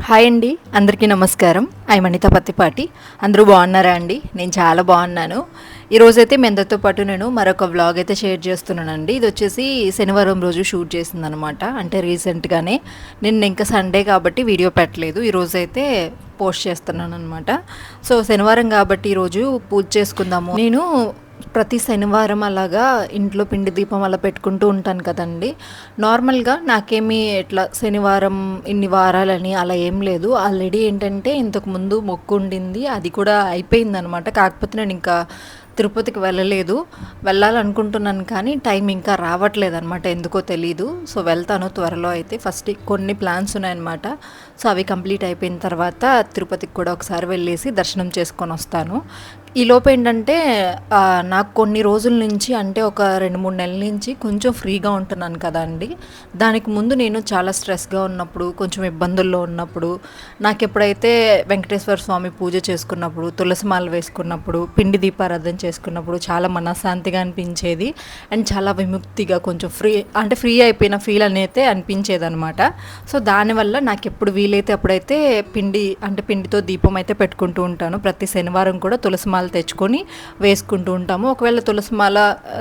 Hi అండి అందరికీ నమస్కారం. ఐ మణిత పత్తిపాటి. అందరూ బాగున్నారా అండి? నేను చాలా బాగున్నాను. ఈరోజైతే మీ అందరితో పాటు నేను మరొక వ్లాగ్ అయితే షేర్ చేస్తున్నానండి. ఇది వచ్చేసి శనివారం రోజు షూట్ చేసింది అనమాట అంటే రీసెంట్గానే నిన్న ఇంకా సండే కాబట్టి వీడియో పెట్టలేదు. ఈరోజైతే పోస్ట్ చేస్తున్నాను అనమాట సో శనివారం కాబట్టి ఈరోజు పూజ చేసుకుందాము. నేను ప్రతి శనివారం అలాగా ఇంట్లో పిండి దీపం అలా పెట్టుకుంటూ ఉంటాను కదండి. నార్మల్గా నాకేమీ ఇట్లా శనివారం ఇన్ని వారాలని అలా ఏం లేదు. ఆల్రెడీ ఏంటంటే ఇంతకు ముందు మొక్కు ఉండింది అది కూడా అయిపోయింది అనమాట కాకపోతే నేను ఇంకా తిరుపతికి వెళ్ళలేదు. వెళ్ళాలనుకుంటున్నాను కానీ టైం ఇంకా రావట్లేదు అనమాట ఎందుకో తెలీదు. సో వెళ్తాను త్వరలో అయితే. ఫస్ట్ కొన్ని ప్లాన్స్ ఉన్నాయన్నమాట. సో అవి కంప్లీట్ అయిపోయిన తర్వాత తిరుపతికి కూడా ఒకసారి వెళ్ళేసి దర్శనం చేసుకొని వస్తాను. ఈ లోపు ఏంటంటే నాకు కొన్ని రోజుల నుంచి అంటే ఒక రెండు మూడు నెలల నుంచి కొంచెం ఫ్రీగా ఉంటున్నాను కదండి దానికి ముందు నేను చాలా స్ట్రెస్గా ఉన్నప్పుడు కొంచెం ఇబ్బందుల్లో ఉన్నప్పుడు నాకు ఎప్పుడైతే వెంకటేశ్వర స్వామి పూజ చేసుకున్నప్పుడు తులసిమాల వేసుకున్నప్పుడు పిండి దీపారాధన చేసుకున్నప్పుడు చాలా మనశ్శాంతిగా అనిపించేది. అండ్ చాలా విముక్తిగా కొంచెం ఫ్రీ అంటే ఫ్రీ అయిపోయిన ఫీల్ అనేది అనిపించేది అనమాట సో దానివల్ల నాకు ఎప్పుడు వీలైతే అప్పుడైతే పిండి అంటే పిండితో దీపం అయితే పెట్టుకుంటూ ఉంటాను. ప్రతి శనివారం కూడా తులసిమాల తెచ్చుకొని వేసుకుంటూ ఉంటాము. ఒకవేళ తులసి మాల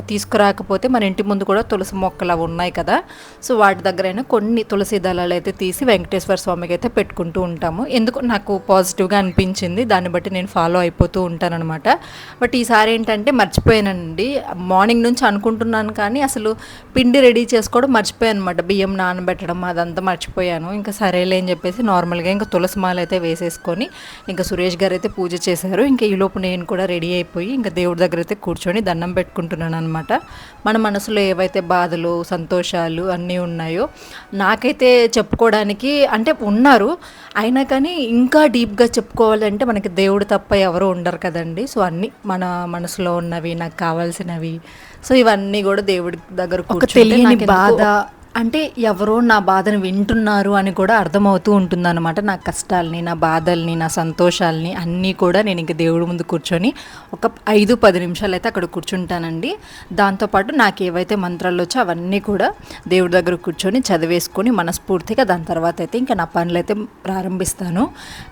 తీసుకురాకపోతే మన ఇంటి ముందు కూడా తులసి మొక్కలు అవి ఉన్నాయి కదా. సో వాటి దగ్గరైనా కొన్ని తులసి దళాలు అయితే తీసి వెంకటేశ్వర స్వామికి అయితే పెట్టుకుంటూ ఉంటాము. ఎందుకు నాకు పాజిటివ్గా అనిపించింది దాన్ని బట్టి నేను ఫాలో అయిపోతూ ఉంటానన్నమాట. బట్ ఈసారి ఏంటంటే మర్చిపోయానండి. మార్నింగ్ నుంచి అనుకుంటున్నాను కానీ అసలు పిండి రెడీ చేసుకోవడం మర్చిపోయాను అనమాట బియ్యం నానబెట్టడం అదంతా మర్చిపోయాను. ఇంకా సరేలే అని చెప్పేసి నార్మల్గా ఇంకా తులసి మాల అయితే వేసేసుకొని ఇంకా సురేష్ గారు అయితే పూజ చేశారు. ఇంకా ఈలోపు నేను కూడా రెడీ అయిపోయి ఇంకా దేవుడి దగ్గర అయితే కూర్చొని దండం పెట్టుకుంటున్నాను అనమాట మన మనసులో ఏవైతే బాధలు సంతోషాలు అన్నీ ఉన్నాయో నాకైతే చెప్పుకోవడానికి అంటే ఉన్నారు. అయినా కానీ ఇంకా డీప్గా చెప్పుకోవాలంటే మనకి దేవుడు తప్ప ఎవరు ఉండరు కదండి. సో అన్నీ మన మనసులో ఉన్నవి నాకు కావాల్సినవి. సో ఇవన్నీ కూడా దేవుడి దగ్గర తెలియని నాకెందుకో బాధ, అంటే ఎవరో నా బాధను వింటున్నారు అని కూడా అర్థమవుతూ ఉంటుందన్నమాట. నా కష్టాలని నా బాధల్ని నా సంతోషాలని అన్నీ కూడా నేను ఇంక దేవుడి ముందు కూర్చొని ఒక ఐదు పది నిమిషాలు అయితే అక్కడ కూర్చుంటానండి. దాంతోపాటు నాకు ఏవైతే మంత్రాలు వచ్చో అవన్నీ కూడా దేవుడి దగ్గర కూర్చొని చదివేసుకొని మనస్ఫూర్తిగా దాని తర్వాత అయితే ఇంకా నా పనులు అయితే ప్రారంభిస్తాను.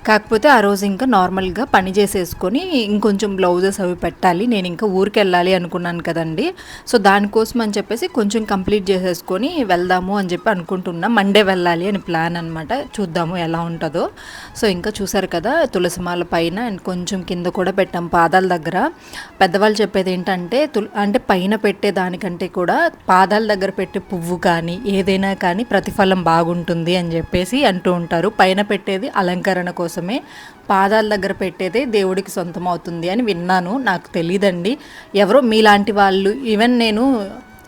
కాకపోతే ఆ రోజు ఇంకా నార్మల్గా పని చేసేసుకొని ఇంకొంచెం బ్లౌజెస్ అవి పెట్టాలి. నేను ఇంకా ఊరికి వెళ్ళాలి అనుకున్నాను కదండి. సో దానికోసం అని చెప్పేసి కొంచెం కంప్లీట్ చేసేసుకొని వెళ్దాము అని చెప్పి అనుకుంటున్నా. మండే వెళ్ళాలి అని ప్లాన్ అనమాట చూద్దాము ఎలా ఉంటుందో. సో ఇంకా చూసారు కదా తులసిమాల పైన అండ్ కొంచెం కింద కూడా పెట్టాం పాదాల దగ్గర. పెద్దవాళ్ళు చెప్పేది ఏంటంటే తుల్ అంటే పైన పెట్టే దానికంటే కూడా పాదాల దగ్గర పెట్టే పువ్వు కానీ ఏదైనా కానీ ప్రతిఫలం బాగుంటుంది అని చెప్పేసి అంటూ ఉంటారు. పైన పెట్టేది అలంకరణ కోసమే. పాదాల దగ్గర పెట్టేదే దేవుడికి సొంతం అవుతుంది అని విన్నాను. నాకు తెలియదండి ఎవరో మీలాంటి వాళ్ళు ఈవెన్ నేను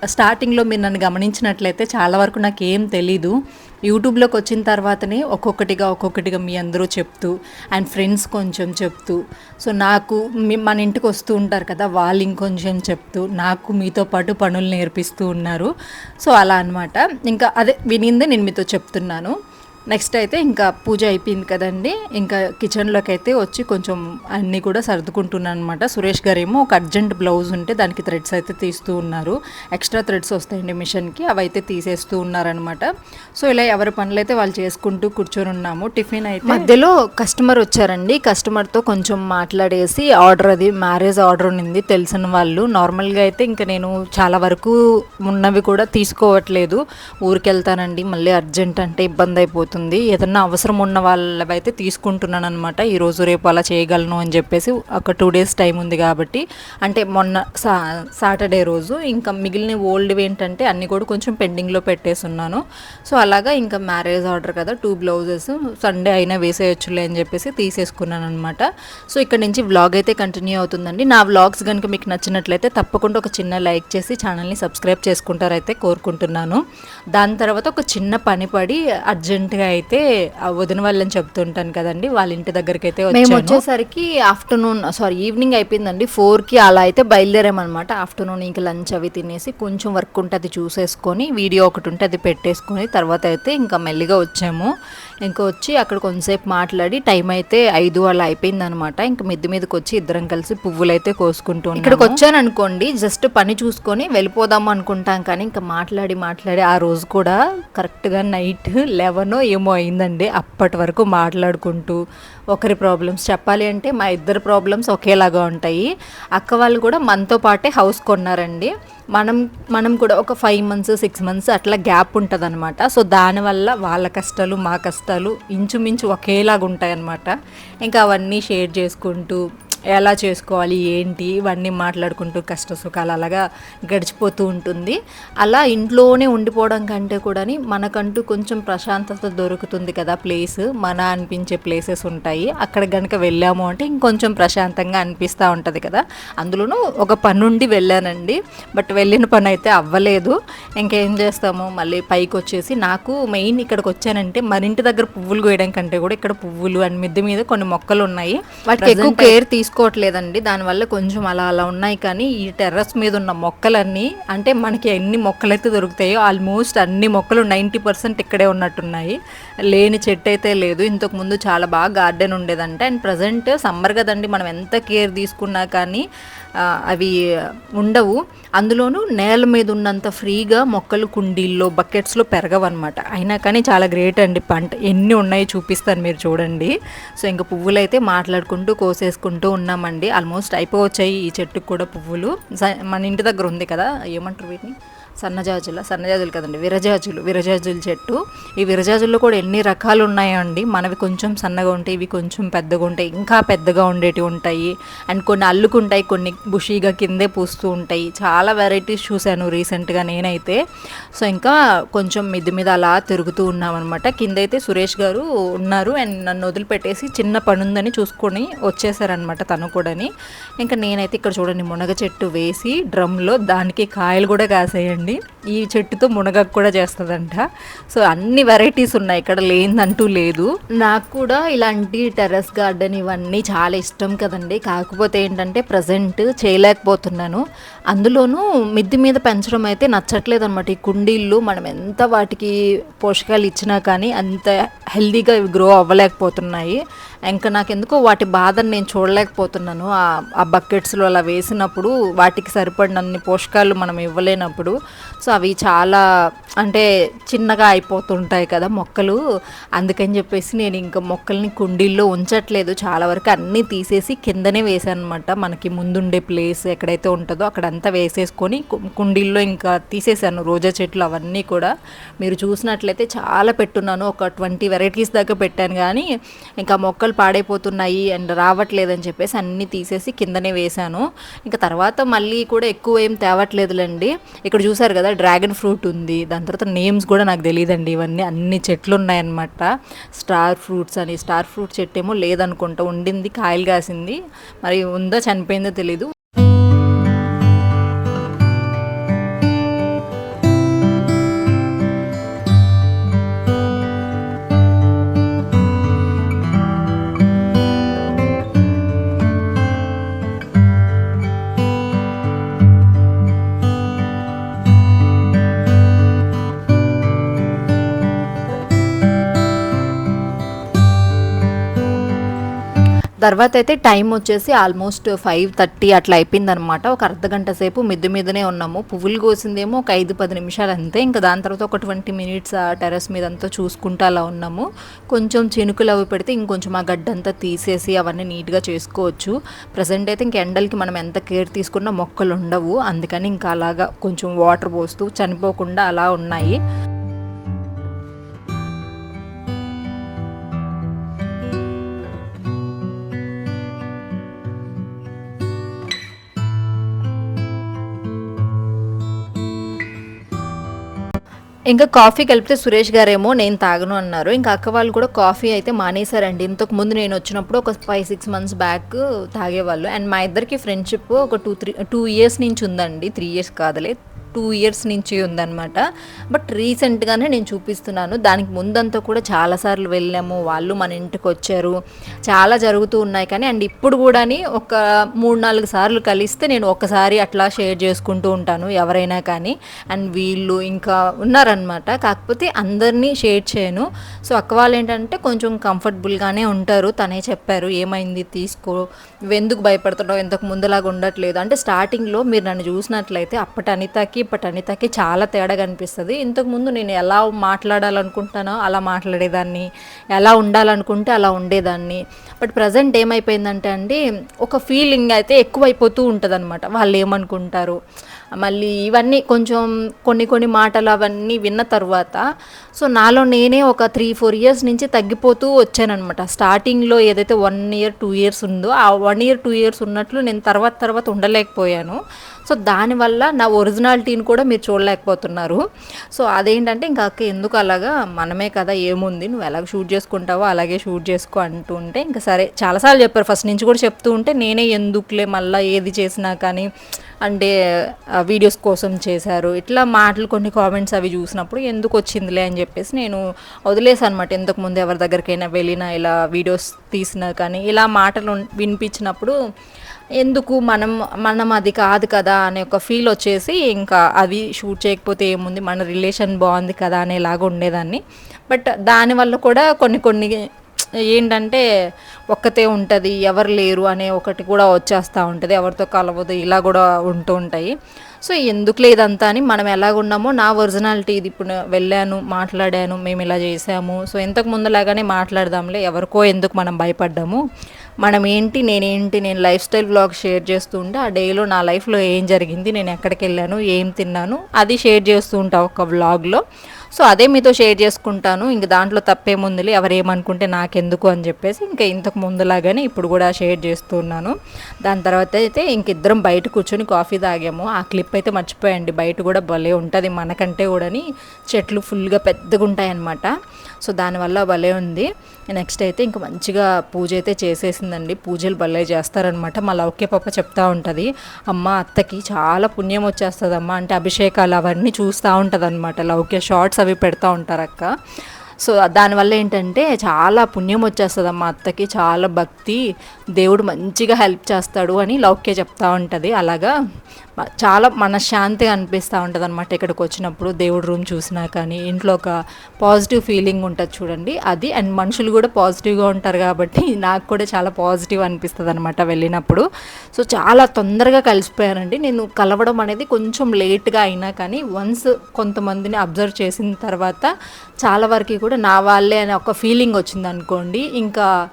స్టార్టింగ్లో మీరు నన్ను గమనించినట్లయితే చాలా వరకు నాకు ఏం తెలీదు. యూట్యూబ్లోకి వచ్చిన తర్వాతనే ఒక్కొక్కటిగా ఒక్కొక్కటిగా మీ అందరూ చెప్తూ అండ్ ఫ్రెండ్స్ కొంచెం చెప్తూ సో నాకు మన ఇంటికి వస్తూ ఉంటారు కదా వాళ్ళు ఇంకొంచెం చెప్తూ నాకు మీతో పాటు పనులు నేర్పిస్తూ ఉన్నారు. సో అలా అన్నమాట. ఇంకా అదే వినిందే నేను మీతో చెప్తున్నాను. నెక్స్ట్ అయితే ఇంకా పూజ అయిపోయింది కదండి. ఇంకా కిచెన్లోకి అయితే వచ్చి కొంచెం అన్నీ కూడా సర్దుకుంటున్నాను అనమాట సురేష్ గారు ఏమో ఒక అర్జెంట్ బ్లౌజ్ ఉంటే దానికి థ్రెడ్స్ అయితే తీస్తూ ఉన్నారు. ఎక్స్ట్రా థ్రెడ్స్ వస్తాయండి మిషన్కి అవి అయితే తీసేస్తూ ఉన్నారనమాట సో ఇలా ఎవరి పనులు అయితే వాళ్ళు చేసుకుంటూ కూర్చొని ఉన్నాము టిఫిన్ అయితే మధ్యలో కస్టమర్ వచ్చారండి. కస్టమర్తో కొంచెం మాట్లాడేసి ఆర్డర్ అది మ్యారేజ్ ఆర్డర్ ఉంది తెలిసిన వాళ్ళు. నార్మల్గా అయితే ఇంకా నేను చాలా వరకు ఉన్నవి కూడా తీసుకోవట్లేదు. ఊరికెళ్తానండి. మళ్ళీ అర్జెంట్ అంటే ఇబ్బంది అయిపోతుంది. ఏదన్నా అవసరం ఉన్న వాళ్ళవైతే తీసుకుంటున్నాను అనమాట ఈరోజు రేపు అలా చేయగలను అని చెప్పేసి ఒక టూ డేస్ టైం ఉంది కాబట్టి. అంటే మొన్న సా సాటర్డే రోజు ఇంకా మిగిలిన ఓల్డ్వి ఏంటంటే అన్నీ కూడా కొంచెం పెండింగ్లో పెట్టేసున్నాను. సో అలాగా ఇంకా మ్యారేజ్ ఆర్డర్ కదా టూ బ్లౌజెస్. సండే అయినా వేసేయచ్చులే అని చెప్పేసి తీసేసుకున్నాను అనమాట సో ఇక్కడ నుంచి వ్లాగ్ అయితే కంటిన్యూ అవుతుందండి. నా వ్లాగ్స్ కనుక మీకు నచ్చినట్లయితే తప్పకుండా ఒక చిన్న లైక్ చేసి ఛానల్ని సబ్స్క్రైబ్ చేసుకుంటారైతే కోరుకుంటున్నాను. దాని తర్వాత ఒక చిన్న పని పడి అర్జెంటుగా అయితే ఆ వదిన వాళ్ళని చెప్తుంటాను కదండి వాళ్ళ ఇంటి దగ్గరికి అయితే మేము. వచ్చేసరికి ఆఫ్టర్నూన్ సారీ ఈవినింగ్ అయిపోయిందండి ఫోర్కి అలా అయితే బయలుదేరామన్నమాట ఆఫ్టర్నూన్ ఇంకా లంచ్ అవి తినేసి కొంచెం వర్క్ ఉంటే అది చూసేసుకొని వీడియో ఒకటి ఉంటే అది పెట్టేసుకొని తర్వాత అయితే ఇంకా మెల్లిగా వచ్చాము ఇంకా వచ్చి అక్కడ కొంతసేపు మాట్లాడి టైం అయితే ఐదు అలా అయిపోయింది అనమాట ఇంకా మిద్ది మీదకి వచ్చి ఇద్దరం కలిసి పువ్వులు అయితే కోసుకుంటూ. ఇక్కడికి వచ్చాను అనుకోండి జస్ట్ పని చూసుకొని వెళ్ళిపోదాం అనుకుంటాం కానీ ఇంకా మాట్లాడి మాట్లాడి ఆ రోజు కూడా కరెక్ట్గా నైట్ లెవెన్ ఏమో అయిందండి. అప్పటి వరకు మాట్లాడుకుంటూ ఒకరి ప్రాబ్లమ్స్ చెప్పాలి అంటే మా ఇద్దరు ప్రాబ్లమ్స్ ఒకేలాగా ఉంటాయి. అక్క వాళ్ళు కూడా మనతో పాటే హౌస్ కొన్నారండి. మనం మనం కూడా ఒక ఫైవ్ మంత్స్ సిక్స్ మంత్స్ అట్లా గ్యాప్ ఉంటుంది అనమాట సో దానివల్ల వాళ్ళ కష్టాలు మా కష్టాలు ఇంచుమించు ఒకేలాగా ఉంటాయన్నమాట ఇంకా అవన్నీ షేర్ చేసుకుంటూ ఎలా చేసుకోవాలి ఏంటి ఇవన్నీ మాట్లాడుకుంటూ కష్ట సుఖాలు అలాగా గడిచిపోతూ ఉంటుంది. అలా ఇంట్లోనే ఉండిపోవడం కంటే కూడా మనకంటూ కొంచెం ప్రశాంతత దొరుకుతుంది కదా ప్లేస్. మన అనిపించే ప్లేసెస్ ఉంటాయి. అక్కడ కనుక వెళ్ళాము అంటే ఇంకొంచెం ప్రశాంతంగా అనిపిస్తూ ఉంటుంది కదా. అందులోనూ ఒక పని ఉండి వెళ్ళానండి. బట్ వెళ్ళిన పని అయితే అవ్వలేదు. ఇంకేం చేస్తాము? మళ్ళీ పైకి వచ్చేసి నాకు మెయిన్ ఇక్కడికి వచ్చానంటే మన ఇంటి దగ్గర పువ్వులు కోయడం కంటే కూడా ఇక్కడ పువ్వులు అండ్ మిద్దె మీద కొన్ని మొక్కలు ఉన్నాయి వాటికి ఎక్కువ కేర్ తీసుకోవట్లేదండి. దానివల్ల కొంచెం అలా అలా ఉన్నాయి కానీ ఈ టెర్రస్ మీద ఉన్న మొక్కలన్నీ అంటే మనకి ఎన్ని మొక్కలు అయితే దొరుకుతాయో ఆల్మోస్ట్ అన్ని మొక్కలు నైంటీ పర్సెంట్ ఇక్కడే ఉన్నట్టున్నాయి. లేని చెట్టు అయితే లేదు. ఇంతకు ముందు చాలా బాగా గార్డెన్ ఉండేదంటే అండ్ ప్రజెంట్ సమ్మర్ కదండి మనం ఎంత కేర్ తీసుకున్నా కానీ అవి ఉండవు. అందులోనూ నేల మీద ఉన్నంత ఫ్రీగా మొక్కలు కుండీల్లో బకెట్స్లో పెరగవన్నమాట. అయినా కానీ చాలా గ్రేట్ అండి పంట. ఎన్ని ఉన్నాయి చూపిస్తాను మీరు చూడండి. సో ఇంకా పువ్వులైతే మాట్లాడుకుంటూ కోసేసుకుంటూ ఉన్నామండి. ఆల్మోస్ట్ అయిపోవచ్చాయి ఈ చెట్టుకు కూడా పువ్వులు. మన ఇంటి దగ్గర ఉంది కదా ఏమంటారు వీటిని? సన్నజాజుల సన్నజాజులు కదండి విరజాజులు విరజాజుల చెట్టు. ఈ విరజాజుల్లో కూడా ఎన్ని రకాలు ఉన్నాయండి. మనవి కొంచెం సన్నగా ఉంటాయి ఇవి కొంచెం పెద్దగా ఉంటాయి. ఇంకా పెద్దగా ఉండేటివి ఉంటాయి. అండ్ కొన్ని అల్లుకుంటాయి కొన్ని బుషీగా కిందే పూస్తూ ఉంటాయి. చాలా వెరైటీస్ చూశాను రీసెంట్గా నేనైతే. సో ఇంకా కొంచెం మిద్ది మీద అలా తిరుగుతూ ఉన్నామన్నమాట. కింద అయితే సురేష్ గారు ఉన్నారు. అండ్ నన్ను వదిలిపెట్టేసి చిన్న పని ఉందని చూసుకొని వచ్చేసారనమాట తను కూడాని. ఇంకా నేనైతే ఇక్కడ చూడండి మునగ చెట్టు వేసి డ్రమ్లో దానికి కాయలు కూడా కాసేయండి. ఈ చెట్టుతో మునగకు కూడా చేస్తుందంట. సో అన్ని వెరైటీస్ ఉన్నాయి. ఇక్కడ లేనిదంటూ లేదు. నాకు కూడా ఇలాంటి టెర్రస్ గార్డెన్ ఇవన్నీ చాలా ఇష్టం కదండి. కాకపోతే ఏంటంటే ప్రజెంట్ చేయలేకపోతున్నాను. అందులోనూ మిద్ది మీద పెంచడం అయితే నచ్చట్లేదు అనమాట ఈ కుండీళ్ళు మనం ఎంత వాటికి పోషకాలు ఇచ్చినా కానీ అంత హెల్దీగా ఇవి గ్రో అవ్వలేకపోతున్నాయి. ఇంకా నాకు ఎందుకో వాటి బాధను నేను చూడలేకపోతున్నాను. ఆ- ఆ బకెట్స్లో అలా వేసినప్పుడు వాటికి సరిపడినన్ని పోషకాలు మనం ఇవ్వలేనప్పుడు. సో అవి చాలా అంటే చిన్నగా అయిపోతుంటాయి కదా మొక్కలు. అందుకని చెప్పేసి నేను ఇంకా మొక్కల్ని కుండీల్లో ఉంచట్లేదు. చాలా వరకు అన్నీ తీసేసి కిందనే వేసాను అనమాట మనకి ముందుండే ప్లేస్ ఎక్కడైతే ఉంటుందో అక్కడంతా వేసేసుకొని కు- కుండీల్లో ఇంకా తీసేసాను రోజా చెట్లు అవన్నీ కూడా. మీరు చూసినట్లయితే చాలా పెట్టున్నాను. ఒక ట్వంటీ వెరైటీస్ దాకా పెట్టాను కానీ ఇంకా మొక్కలు పాడైపోతున్నాయి అండ్ రావట్లేదని చెప్పేసి అన్నీ తీసేసి కిందనే వేశాను. ఇంకా తర్వాత మళ్ళీ కూడా ఎక్కువ ఏం తేవట్లేదులేండి. ఇక్కడ చూసారు కదా డ్రాగన్ ఫ్రూట్ ఉంది. దాని తర్వాత నేమ్స్ కూడా నాకు తెలియదండి ఇవన్నీ. అన్ని చెట్లు ఉన్నాయన్నమాట స్టార్ ఫ్రూట్స్ అని. స్టార్ ఫ్రూట్ చెట్టు ఏమో లేదనుకుంటా. ఉండింది కాయలు కాసింది. మరి ఉందో చనిపోయిందో తెలీదు. తర్వాత అయితే టైం వచ్చేసి ఆల్మోస్ట్ ఫైవ్ థర్టీ అట్లా అయిపోయింది అనమాట ఒక అర్ధ గంట సేపు మిద్దె మీదనే ఉన్నాము. పువ్వులు కోసిందేమో ఒక ఐదు పది నిమిషాలు అంతే. ఇంకా దాని తర్వాత ఒక ట్వంటీ మినిట్స్ ఆ టెర్రస్ మీద అంతా చూసుకుంటూ అలా ఉన్నాము. కొంచెం చినుకులు అవి పెడితే ఇంకొంచెం ఆ గడ్డంతా తీసేసి అవన్నీ నీట్గా చేసుకోవచ్చు. ప్రజెంట్ అయితే ఇంక ఎండలకి మనం ఎంత కేర్ తీసుకున్నా మొక్కలు ఉండవు. అందుకని ఇంకా అలాగా కొంచెం వాటర్ పోస్తూ చనిపోకుండా అలా ఉన్నాయి. ఇంకా కాఫీ కలిపితే సురేష్ గారేమో నేను తాగను అన్నారు. ఇంకా అక్క వాళ్ళు కూడా కాఫీ అయితే మానేశారండి. ఇంతకు ముందు నేను వచ్చినప్పుడు ఒక ఫైవ్ సిక్స్ మంత్స్ బ్యాక్ తాగేవాళ్ళు. అండ్ మా ఇద్దరికి ఫ్రెండ్షిప్ ఒక టూ త్రీ టూ ఇయర్స్ నుంచి ఉందండి. త్రీ ఇయర్స్ కాదులే. టూ ఇయర్స్ నుంచి ఉందన్నమాట. బట్ రీసెంట్గానే నేను చూపిస్తున్నాను. దానికి ముందంతా కూడా చాలాసార్లు వెళ్ళాము. వాళ్ళు మన ఇంటికి వచ్చారు. చాలా జరుగుతూ ఉన్నాయి. కానీ అండ్ ఇప్పుడు కూడా ఒక మూడు నాలుగు సార్లు కలిస్తే నేను ఒకసారి అట్లా షేర్ చేసుకుంటూ ఉంటాను ఎవరైనా కానీ. అండ్ వీళ్ళు ఇంకా ఉన్నారనమాట కాకపోతే అందరినీ షేర్ చేయను. సో అక్క వాళ్ళు ఏంటంటే కొంచెం కంఫర్టబుల్గానే ఉంటారు. తనే చెప్పారు ఏమైంది? తీసుకో. నువ్వు ఎందుకు భయపడుతున్నావు? ఇంతకు ముందులాగా ఉండట్లేదు? అంటే స్టార్టింగ్లో మీరు నన్ను చూసినట్లయితే అప్పటి అనితకి ఇప్పటి అనితకి చాలా తేడా కనిపిస్తుంది. ఇంతకుముందు నేను ఎలా మాట్లాడాలనుకుంటానో అలా మాట్లాడేదాన్ని. ఎలా ఉండాలనుకుంటే అలా ఉండేదాన్ని. బట్ ప్రజెంట్ ఏమైపోయిందంటే అండి ఒక ఫీలింగ్ అయితే ఎక్కువైపోతూ ఉంటుంది అనమాట వాళ్ళు ఏమనుకుంటారు మళ్ళీ ఇవన్నీ కొంచెం కొన్ని కొన్ని మాటలు అవన్నీ విన్న తర్వాత సో నాలో నేనే ఒక త్రీ ఫోర్ ఇయర్స్ నుంచి తగ్గిపోతూ వచ్చానమాట స్టార్టింగ్లో ఏదైతే వన్ ఇయర్ టూ ఇయర్స్ ఉందో ఆ వన్ ఇయర్ టూ ఇయర్స్ ఉన్నట్లు నేను తర్వాత తర్వాత ఉండలేకపోయాను. సో దానివల్ల నా ఒరిజినాలిటీని కూడా మీరు చూడలేకపోతున్నారు. సో అదేంటంటే ఇంకా అక్క ఎందుకు అలాగా మనమే కదా ఏముంది నువ్వు ఎలాగ షూట్ చేసుకుంటావో అలాగే షూట్ చేసుకో అంటూ ఉంటే ఇంకా సరే చాలాసార్లు చెప్పారు. ఫస్ట్ నుంచి కూడా చెప్తూ ఉంటే నేనే ఎందుకులే మళ్ళీ ఏది చేసినా కానీ అంటే వీడియోస్ కోసం చేశారు. ఇట్లా మాటలు కొన్ని కామెంట్స్ అవి చూసినప్పుడు ఎందుకు వచ్చిందిలే అని చెప్పేసి నేను వదిలేసాను అనమాట ఇంతకుముందు ఎవరి దగ్గరికైనా వెళ్ళినా ఇలా వీడియోస్ తీసినా కానీ ఇలా మాటలు వినిపించినప్పుడు ఎందుకు మనం మనం అది కాదు కదా అనే ఒక ఫీల్ వచ్చేసి ఇంకా అవి షూట్ చేయకపోతే ఏముంది? మన రిలేషన్ బాగుంది కదా అనేలాగా ఉండేదాన్ని. బట్ దానివల్ల కూడా కొన్ని కొన్ని ఏంటంటే ఒక్కతే ఉంటుంది ఎవరు లేరు అనే ఒకటి కూడా వచ్చేస్తూ ఉంటుంది. ఎవరితో కలవదు ఇలా కూడా ఉంటూ ఉంటాయి. సో ఎందుకు లేదంతా అని మనం ఎలాగున్నామో నా ఒరిజినాలిటీ ఇది ఇప్పుడు వెళ్ళాను మాట్లాడాను మేము ఇలా చేసాము. సో ఇంతకు ముందులాగానే మాట్లాడదాంలే ఎవరికో ఎందుకు మనం భయపడ్డాము? మనం ఏంటి నేనేంటి నేను లైఫ్ స్టైల్ బ్లాగ్ షేర్ చేస్తూ ఉంటే ఆ డేలో నా లైఫ్లో ఏం జరిగింది నేను ఎక్కడికి వెళ్ళాను ఏం తిన్నాను అది షేర్ చేస్తూ ఉంటా ఒక వ్లాగ్లో. సో అదే మీతో షేర్ చేసుకుంటాను. ఇంక దాంట్లో తప్పేముందులే ఎవరేమనుకుంటే నాకెందుకు అని చెప్పేసి ఇంకా ఇంతకు ముందులాగానే ఇప్పుడు కూడా షేర్ చేస్తున్నాను దాని తర్వాత అయితే ఇంక ఇద్దరం బయట కూర్చొని కాఫీ తాగాము. ఆ క్లిప్ అయితే మర్చిపోయండి బయట కూడా భలే ఉంటుంది మనకంటే కూడాని. చెట్లు ఫుల్గా పెద్దగా ఉంటాయి అన్నమాట సో దానివల్ల భలే ఉంది. నెక్స్ట్ అయితే ఇంక మంచిగా పూజ అయితే చేసేసిందండి. పూజలు భలే చేస్తారనమాట మా లౌక్య పాప చెప్తా ఉంటుంది అమ్మ అత్తకి చాలా పుణ్యం వచ్చేస్తుంది అమ్మ అంటే అభిషేకాలు అవన్నీ చూస్తూ ఉంటుంది అనమాట లౌక్య షార్ట్స్ అవి పెడతా ఉంటారు అక్క సో దానివల్ల ఏంటంటే చాలా పుణ్యం వచ్చేస్తుంది అమ్మ అత్తకి చాలా భక్తి. దేవుడు మంచిగా హెల్ప్ చేస్తాడు అని లౌక్య చెప్తా ఉంటుంది. అలాగా చాలా మనశ్శాంతిగా అనిపిస్తూ ఉంటుంది అనమాట ఇక్కడికి వచ్చినప్పుడు దేవుడు రూమ్ చూసినా కానీ. ఇంట్లో ఒక పాజిటివ్ ఫీలింగ్ ఉంటుంది చూడండి. అది అండ్ మనుషులు కూడా పాజిటివ్గా ఉంటారు కాబట్టి నాకు కూడా చాలా పాజిటివ్ అనిపిస్తుంది అనమాట వెళ్ళినప్పుడు. సో చాలా తొందరగా కలిసిపోయానండి. నేను కలవడం అనేది కొంచెం లేట్గా అయినా కానీ వన్స్ కొంతమందిని అబ్జర్వ్ చేసిన తర్వాత చాలా వరకు కూడా నా వాళ్ళే అనే ఒక ఫీలింగ్ వచ్చింది అనుకోండి ఇంకా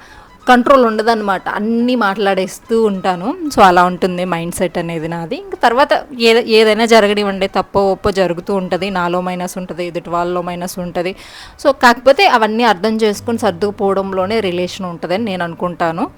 కంట్రోల్ ఉండదన్నమాట. అన్నీ మాట్లాడేస్తూ ఉంటాను. సో అలా ఉంటుంది మైండ్ సెట్ అనేది నాది. ఇంకా తర్వాత ఏద ఏదైనా జరగనివ్వండి తప్పో ఒప్పో జరుగుతూ ఉంటుంది. నాలో మైనస్ ఉంటుంది ఎదుటి వాళ్ళలో మైనస్ ఉంటుంది. సో కాకపోతే అవన్నీ అర్థం చేసుకుని సర్దుకుపోవడంలోనే రిలేషన్ ఉంటుందని నేను అనుకుంటాను.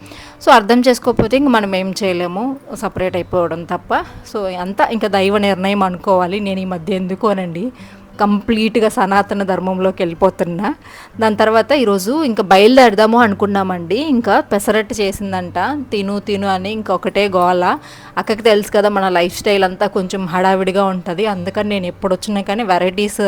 సో అర్థం చేసుకోకపోతే ఇంక మనం ఏం చేయలేము. సపరేట్ అయిపోవడం తప్ప. సో అంతా ఇంకా దైవ నిర్ణయం అనుకోవాలి. నేను ఈ మధ్య ఎందుకు అనండి? కంప్లీట్గా సనాతన ధర్మంలోకి వెళ్ళిపోతున్నా. దాని తర్వాత ఈరోజు ఇంకా బయలుదేరదాము అనుకున్నామండి. ఇంకా పెసరట్టు చేసిందంట. తిను తిను అని ఇంకొకటే గోల. అక్కకి తెలుసు కదా మన లైఫ్ స్టైల్ అంతా కొంచెం హడావిడిగా ఉంటుంది. అందుకని నేను ఎప్పుడు వచ్చినా కానీ వెరైటీస్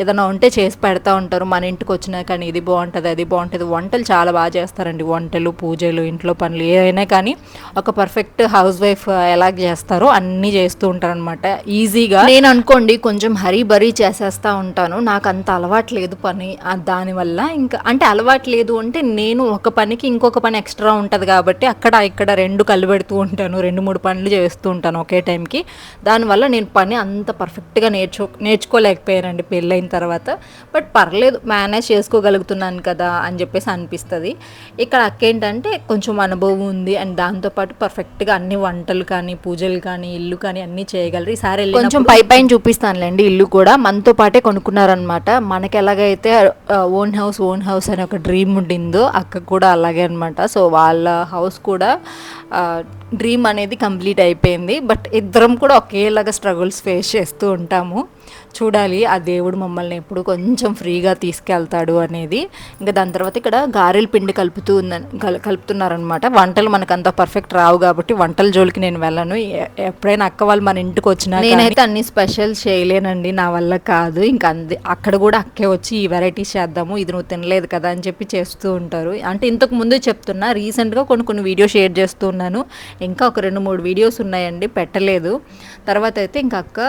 ఏదైనా ఉంటే చేసి పెడతా ఉంటారు. మన ఇంటికి వచ్చినా కానీ ఇది బాగుంటుంది అది బాగుంటుంది. వంటలు చాలా బాగా చేస్తారండి. వంటలు పూజలు ఇంట్లో పనులు ఏదైనా కానీ ఒక పర్ఫెక్ట్ హౌస్ వైఫ్ ఎలా చేస్తారో అన్నీ చేస్తూ ఉంటారనమాట ఈజీగా నేను అనుకోండి కొంచెం హరీ బరీ చేసేస్తూ ఉంటాను. నాకు అంత అలవాటు లేదు పని. దానివల్ల ఇంకా అంటే అలవాటు లేదు అంటే నేను ఒక పనికి ఇంకొక పని ఎక్స్ట్రా ఉంటుంది కాబట్టి అక్కడ ఇక్కడ రెండు కళ్ళు పెడుతూ ఉంటాను. రెండు మూడు పనులు చేస్తూ ఉంటాను ఒకే టైంకి. దానివల్ల నేను పని అంత పర్ఫెక్ట్గా నేర్చు నేర్చుకోలేకపోయానండి. పెళ్ళైన తర్వాత బట్ పర్లేదు మేనేజ్ చేసుకోగలుగుతున్నాను కదా అని చెప్పేసి అనిపిస్తుంది. ఇక్కడ అక్కేంటంటే కొంచెం అనుభవం ఉంది అండ్ దాంతోపాటు పర్ఫెక్ట్గా అన్ని వంటలు కానీ పూజలు కానీ ఇల్లు కానీ అన్నీ చేయగలరు. ఈసారి కొంచెం పై పైన చూపిస్తానులేండి ఇల్లు కూడా. మనతో పాటే కొనుక్కున్నారనమాట. మనకి ఎలాగైతే ఓన్ హౌస్ ఓన్ హౌస్ అనే ఒక డ్రీమ్ ఉండిందో అక్క కూడా అలాగే అనమాట. సో వాళ్ళ హౌస్ కూడా డ్రీమ్ అనేది కంప్లీట్ అయిపోయింది. బట్ ఇద్దరం కూడా ఒకేలాగా స్ట్రగుల్స్ ఫేస్ చేస్తూ ఉంటాము. చూడాలి. ఆ దేవుడు మమ్మల్ని ఎప్పుడు కొంచెం ఫ్రీగా తీసుకెళ్తాడు అనేది. ఇంకా దాని తర్వాత ఇక్కడ గారెల పిండి కలుపుతూ ఉందని కలుపుతున్నారనమాట వంటలు మనకు అంత పర్ఫెక్ట్ రావు కాబట్టి వంటల జోలికి నేను వెళ్ళను. ఎప్పుడైనా అక్క వాళ్ళు మన ఇంటికి వచ్చినా నేనైతే అన్ని స్పెషల్ చేయలేనండి. నా వల్ల కాదు. ఇంకా అంది అక్కడ కూడా అక్కే వచ్చి ఈ వెరైటీస్ చేద్దాము. ఇది నువ్వు తినలేదు కదా అని చెప్పి చేస్తూ ఉంటారు. అంటే ఇంతకు ముందు చెప్తున్నా రీసెంట్గా కొన్ని కొన్ని వీడియో షేర్ చేస్తూ ఉన్నాను. ఇంకా ఒక రెండు మూడు వీడియోస్ ఉన్నాయండి. పెట్టలేదు. తర్వాత అయితే ఇంకా అక్క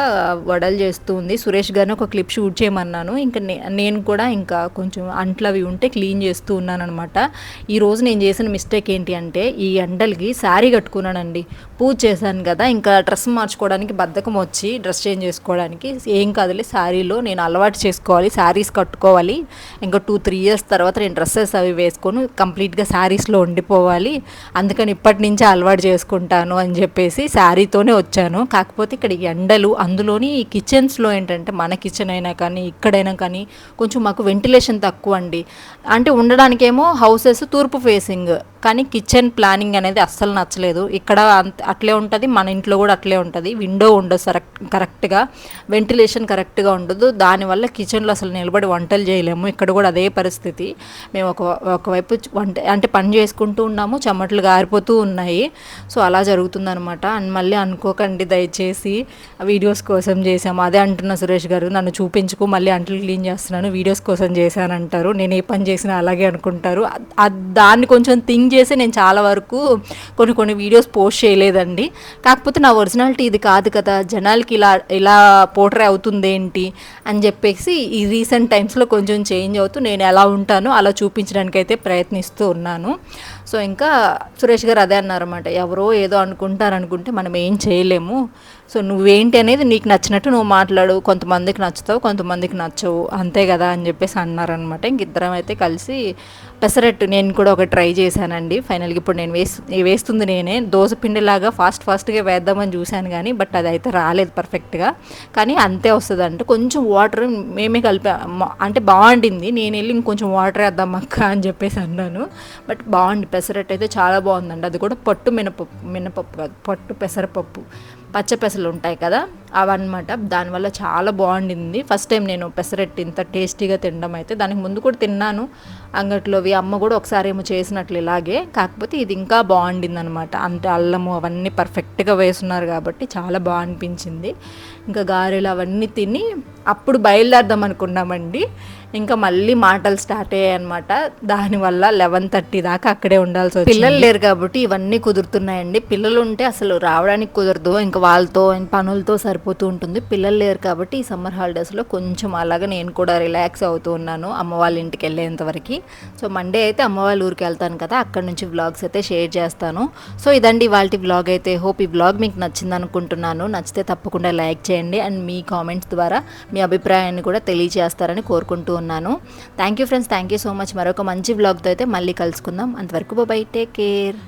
వడలు చేస్తూ ఉంది. సురేష్ గారిని ఒక క్లిప్ షూట్ చేయమన్నాను. ఇంకా నేను కూడా ఇంకా కొంచెం అంట్లు అవి ఉంటే క్లీన్ చేస్తూ ఉన్నానమాట ఈరోజు నేను చేసిన మిస్టేక్ ఏంటి అంటే ఈ ఎండలకి శారీ కట్టుకున్నానండి. పూజ చేశాను కదా ఇంకా డ్రెస్ మార్చుకోవడానికి బద్ధకం వచ్చి డ్రెస్ చేంజ్ చేసుకోవడానికి ఏం కాదులే శారీలో నేను అలవాటు చేసుకోవాలి శారీస్ కట్టుకోవాలి. ఇంకా టూ త్రీ ఇయర్స్ తర్వాత నేను డ్రెస్సెస్ అవి వేసుకొని కంప్లీట్గా శారీస్లో ఉండిపోవాలి. అందుకని ఇప్పటి నుంచే అలవాటు చేసుకుంటాను అని చెప్పేసి శారీతోనే వచ్చాను. కాకపోతే ఇక్కడ ఈ ఎండలు అందులోని ఈ కిచెన్స్లో ఏంటంటే మన కిచెన్ అయినా కానీ ఇక్కడైనా కానీ కొంచెం మాకు వెంటిలేషన్ తక్కువ అండి. అంటే ఉండడానికేమో హౌసెస్ తూర్పు ఫేసింగ్ కానీ కిచెన్ ప్లానింగ్ అనేది అస్సలు నచ్చలేదు. ఇక్కడ అంత అట్లే ఉంటుంది మన ఇంట్లో కూడా అట్లే ఉంటుంది. విండో ఉండదు కరెక్ట్ కరెక్ట్గా వెంటిలేషన్ కరెక్ట్గా ఉండదు. దానివల్ల కిచెన్లో అసలు నిలబడి వంటలు చేయలేము. ఇక్కడ కూడా అదే పరిస్థితి. మేము ఒక ఒకవైపు వంట అంటే పని చేసుకుంటూ ఉన్నాము చెమటలు గారిపోతూ ఉన్నాయి. సో అలా జరుగుతుందనమాట అండ్ మళ్ళీ అనుకోకండి దయచేసి వీడియోస్ కోసం చేసాము. అదే అంటున్నా సార్. సురేష్ గారు నన్ను చూపించుకు మళ్ళీ అంట్లు క్లీన్ చేస్తున్నాను వీడియోస్ కోసం చేశానంటారు. నేను ఏ పని చేసినా అలాగే అనుకుంటారు. దాన్ని కొంచెం థింక్ చేసి నేను చాలా వరకు కొన్ని కొన్ని వీడియోస్ పోస్ట్ చేయలేదండి. కాకపోతే నా ఒరిజినాలిటీ ఇది కాదు కదా జనాలకి ఇలా ఇలా పోట్రే అవుతుంది ఏంటి అని చెప్పేసి ఈ రీసెంట్ టైమ్స్లో కొంచెం చేంజ్ అవుతూ నేను ఎలా ఉంటానో అలా చూపించడానికి అయితే ప్రయత్నిస్తూ ఉన్నాను. సో ఇంకా సురేష్ గారు అదే అన్నారన్నమాట ఎవరో ఏదో అనుకుంటారు అనుకుంటే మనం ఏం చేయలేము. సో నువ్వేంటి అనేది నీకు నచ్చినట్టు నువ్వు మాట్లాడు. కొంతమందికి నచ్చుతావు కొంతమందికి నచ్చవు. అంతే కదా అని చెప్పేసి అన్నారనమాట ఇంక ఇద్దరం అయితే కలిసి పెసరట్టు నేను కూడా ఒక ట్రై చేశానండి. ఫైనల్గా ఇప్పుడు నేను వేస్తు వేస్తుంది నేనే. దోశ పిండిలాగా ఫాస్ట్ ఫాస్ట్గా వేద్దామని చూశాను కానీ బట్ అది అయితే రాలేదు పర్ఫెక్ట్గా. కానీ అంతే వస్తుంది అంటే కొంచెం వాటర్ మేమే కలిపా అంటే బాగుండింది. నేను వెళ్ళి ఇంకొంచెం వాటర్ వేద్దాం అక్క అని చెప్పేసి అన్నాను. బట్ బాగుంది. పెసరట్టు అయితే చాలా బాగుందండి. అది కూడా పట్టు మినపప్పు మినపప్పు కాదు పట్టు పెసరపప్పు. పచ్చపెసలు ఉంటాయి కదా? అవన్నమాట. దానివల్ల చాలా బాగుండింది. ఫస్ట్ టైం నేను పెసరట్టు ఇంత టేస్టీగా తినడం అయితే. దానికి ముందు కూడా తిన్నాను. అంగట్లోవి అమ్మ కూడా ఒకసారి ఏమో చేసినట్లు ఇలాగే. కాకపోతే ఇది ఇంకా బాగుండింది అనమాట అంటే అల్లము అవన్నీ పర్ఫెక్ట్గా వేసున్నారు కాబట్టి చాలా బాగా అనిపించింది ఇంకా గారెలు అవన్నీ తిని అప్పుడు బయలుదేరదాం అనుకున్నామండి. ఇంకా మళ్ళీ మాటలు స్టార్ట్ అయ్యాయి అనమాట దానివల్ల లెవెన్ థర్టీ దాకా అక్కడే ఉండాల్సి వచ్చింది. పిల్లలు లేరు కాబట్టి ఇవన్నీ కుదురుతున్నాయండి. పిల్లలు ఉంటే అసలు రావడానికి కుదరదు. ఇంకా వాళ్ళతో పనులతో సరిపో సరిపోతూ ఉంటుంది. పిల్లలు లేరు కాబట్టి ఈ సమ్మర్ హాలిడేస్లో కొంచెం అలాగా నేను కూడా రిలాక్స్ అవుతూ ఉన్నాను అమ్మ వాళ్ళ ఇంటికి వెళ్ళేంత వరకు. సో మండే అయితే అమ్మ వాళ్ళ ఊరికి వెళ్తాను కదా అక్కడ నుంచి వ్లాగ్స్ అయితే షేర్ చేస్తాను. సో ఇదండి వాళ్ళ వ్లాగ్ అయితే. హోప్ ఈ వ్లాగ్ మీకు నచ్చింది అనుకుంటున్నాను. నచ్చితే తప్పకుండా లైక్ చేయండి అండ్ మీ కామెంట్స్ ద్వారా మీ అభిప్రాయాన్ని కూడా తెలియజేస్తారని కోరుకుంటూ ఉన్నాను. Thank you friends thank you so much. మరొక మంచి వ్లాగ్తో అయితే మళ్ళీ కలుసుకుందాం. అంతవరకు బాబాయ్ టేక్ కేర్.